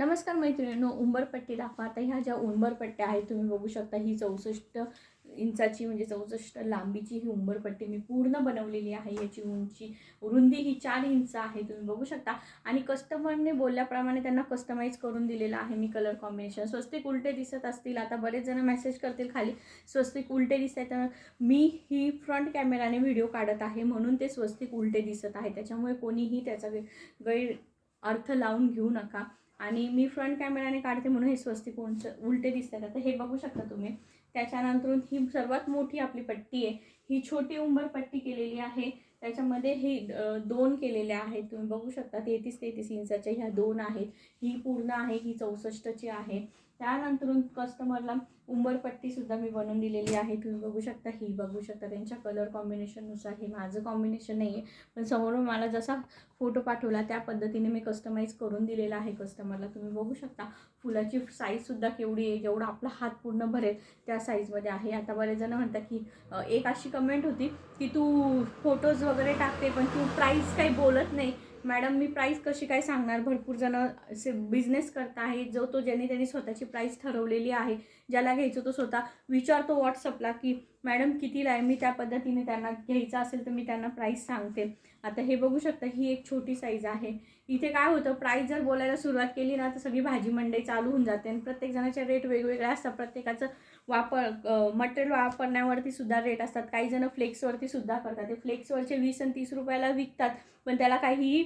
नमस्कार मैत्रिणींनो उंबरपट्टी दाखवा. आता ह्या ज्या उंबरपट्ट्या आहेत तुम्ही बघू शकता ही चौसष्ट इंचाची म्हणजे चौसष्ट लांबीची ही उंबरपट्टी मी पूर्ण बनवलेली आहे. याची उंची रुंदी ही चार इंच आहे तुम्ही बघू शकता. आणि कस्टमरने बोलल्याप्रमाणे त्यांना कस्टमाइज करून दिलेलं आहे मी कलर कॉम्बिनेशन स्वस्तिक उलटे दिसत असतील आता बरेच जण मेसेज करतील खाली. स्वस्तिक उलटे दिसत आहेत तर मी ही फ्रंट कॅमेराने व्हिडिओ काढत आहे म्हणून ते स्वस्तिक उलटे दिसत आहे. त्याच्यामुळे कोणीही त्याचा गै गैर अर्थ लावून घेऊ नका. आणि मी फ्रंट कॅमेराने काढते म्हणून हे स्वस्तिक उंच उलटे दिसतात. आता हे बघू शकता तुम्ही. त्याच्यानंतर ही सर्वात मोठी आपली पट्टी आहे. ही छोटी उंबर पट्टी केलेली आहे. त्याच्यामध्ये हे दोन केलेले आहेत. तुम्ही बघू शकता तेहतीस तेहतीस इंचाच्या ह्या दोन आहेत. ही पूर्ण आहे. ही चौसष्टची आहे. त्यानंतरून कस्टमरला उंबरपट्टीसुद्धा मी बनवून दिलेली आहे. तुम्ही बघू शकता ही बघू शकता. त्यांच्या कलर कॉम्बिनेशननुसार हे माझं कॉम्बिनेशन नाही आहे पण समोरून मला जसा फोटो पाठवला त्या पद्धतीने मी कस्टमाइज करून दिलेला आहे कस्टमरला तुम्ही बघू शकता फुलाची साईजसुद्धा केवढी आहे जेवढा आपला हात पूर्ण भरेल त्या साईजमध्ये आहे. आता बरेच जण म्हणतात की एक अशी कमेंट होती की तू फोटोज वगैरे टाकते पण तू प्राईस काही बोलत नाही. मॅडम मी प्राईस कशी काय सांगणार? भरपूर जण असे बिझनेस करत आहे जो तो ज्याने त्यांनी स्वतःची प्राईस ठरवलेली आहे ज्याला घ्यायचं तो स्वतः विचारतो व्हॉट्सअपला की मॅडम कितीला आहे? मी त्या पद्धतीने त्यांना घ्यायचं असेल तर मी त्यांना प्राईस सांगते. आता हे बघू शकता ही एक छोटी साईज आहे. इथे काय होतं प्राईस जर बोलायला सुरुवात केली ना तर सगळी भाजी मंडई चालू होऊन जाते. आणि प्रत्येक जणाचे रेट वेगवेगळे असतात. प्रत्येकाचं वापर मटेरियल वापरण्यावरती सुद्धा रेट असतात. काही जण फ्लेक्सवरती सुद्धा करतात. ते फ्लेक्सवरचे वीस आणि तीस रुपयाला विकतात. पण त्याला काहीही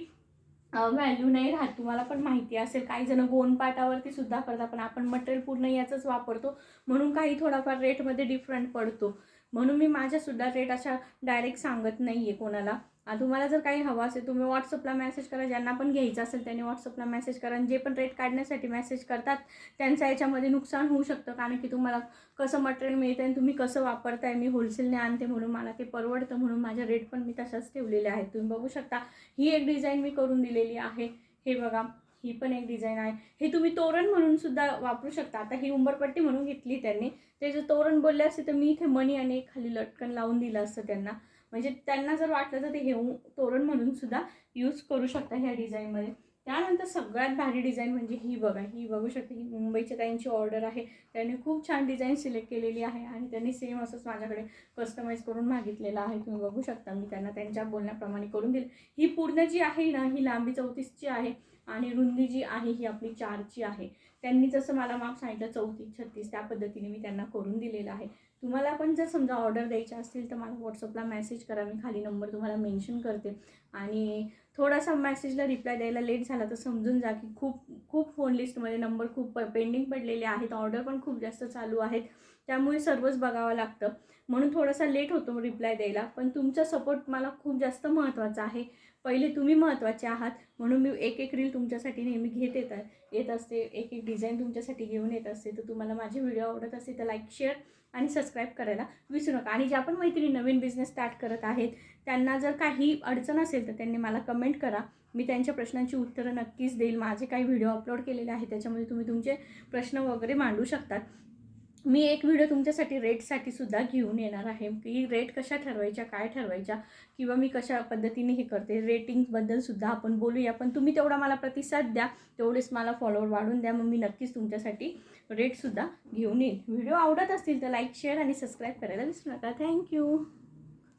व्हॅल्यू नाही राहत. तुम्हाला पण माहिती असेल काही जण गोनपाटावरती सुद्धा करतात. पण आपण मटेरियल पूर्ण याचंच वापरतो. म्हणून काही थोडाफार रेटमध्ये डिफरंट पडतो. म्हणून मी माझ्यासुद्धा रेट अशा डायरेक्ट सांगत नाही आहे कोणाला तुम्हाला जर काही हवं असेल तुम्ही व्हॉट्सअपला मेसेज करा. ज्यांना पण घ्यायचं असेल त्यांनी व्हॉट्सअपला मेसेज करा. आणि जे पण रेट काढण्यासाठी मेसेज करतात त्यांचं याच्यामध्ये नुकसान होऊ शकतं. कारण की तुम्हाला कसं मटेरियल मिळतं आणि तुम्ही कसं वापरताय मी होलसेलने आणते म्हणून मला ते परवडतं म्हणून माझ्या रेट पण मी तशाच ठेवलेले आहेत. तुम्ही बघू शकता ही एक डिझाईन मी करून दिलेली आहे. हे बघा. ही पण एक डिझाईन आहे. हे तुम्ही तोरण म्हणून सुद्धा वापरू शकता. आता ही उंबरपट्टी म्हणून घेतली त्यांनी. ते जर तोरण बोलले असते तर मी इथे मणी आणि एक खाली लटकन लावून दिलं असतं त्यांना. म्हणजे त्यांना जर वाटलं तर ते हे उ- तोरण म्हणून सुद्धा यूज करू शकता ह्या डिझाईनमध्ये त्यानंतर सगळ्यात भारी डिझाईन म्हणजे ही बघा. ही बघू शकते ही मुंबईच्या त्यांची ऑर्डर आहे. त्यांनी खूप छान डिझाईन सिलेक्ट केलेली आहे आणि त्यांनी सेम असंच माझ्याकडे कस्टमाइज करून मागितलेलं आहे. तुम्ही बघू शकता मी त्यांना त्यांच्या बोलण्याप्रमाणे करून दिली. ही पूर्ण जी आहे ना ही लांबी चौतीसची आहे. आणि रुंदी जी आहे ही आपली चारची आहे. त्यांनी जसं मला माप सांगितलं चौतीस छत्तीस त्या पद्धतीने मी त्यांना करून दिलेलं आहे. तुम्हाला पण जर समजा ऑर्डर द्यायची असतील तर मला व्हॉट्सअपला मेसेज करा. मी खाली नंबर तुम्हाला मेन्शन करते. आणि थोडासा मेसेजला रिप्लाय द्यायला लेट झाला तर समजून जा की खूप खूप फोन लिस्टमध्ये नंबर खूप पेंडिंग पडलेले आहेत. ऑर्डर पण खूप जास्त चालू आहेत. त्यामुळे सर्वच बघावं लागतं. म्हणून थोडासा लेट होतो रिप्लाय द्यायला. पण तुमचा सपोर्ट मला खूप जास्त महत्त्वाचा आहे. पहिले तुम्ही महत्त्वाचे आहात. म्हणून मी एक एक रील तुमच्यासाठी नेहमी घेत येत येत असते. एक एक डिझाईन तुमच्यासाठी घेऊन येत असते. तर तुम्हाला माझे व्हिडिओ आवडत असते तर लाईक शेअर आणि सबस्क्राईब करायला विसरू नका. आणि ज्या पण मैत्रिणी नवीन बिझनेस स्टार्ट करत आहेत त्यांना जर काही अडचण असेल तर त्यांनी मला कमेंट करा. मी त्यांच्या प्रश्नांची उत्तरं नक्कीच देईल. माझे काही व्हिडिओ अपलोड केलेले आहेत त्याच्यामध्ये तुम्ही तुमचे प्रश्न वगैरे मांडू शकतात. मी एक व्हिडिओ तुमच्यासाठी रेटसाठी सुद्धा घेऊन येणार आहे. की रेट कशा ठरवायच्या काय ठरवायच्या किंवा मी कशा पद्धतीने हे करते रेटिंगबद्दल सुद्धा आपण बोलूया. पण तुम्ही तेवढा मला प्रतिसाद द्या तेवढेच मला फॉलोअर वाढून द्या मग मी नक्कीच तुमच्यासाठी रेटसुद्धा घेऊन येईन. व्हिडिओ आवडत असतील तर लाईक शेअर आणि सबस्क्राईब करायला विसरू नका. थँक्यू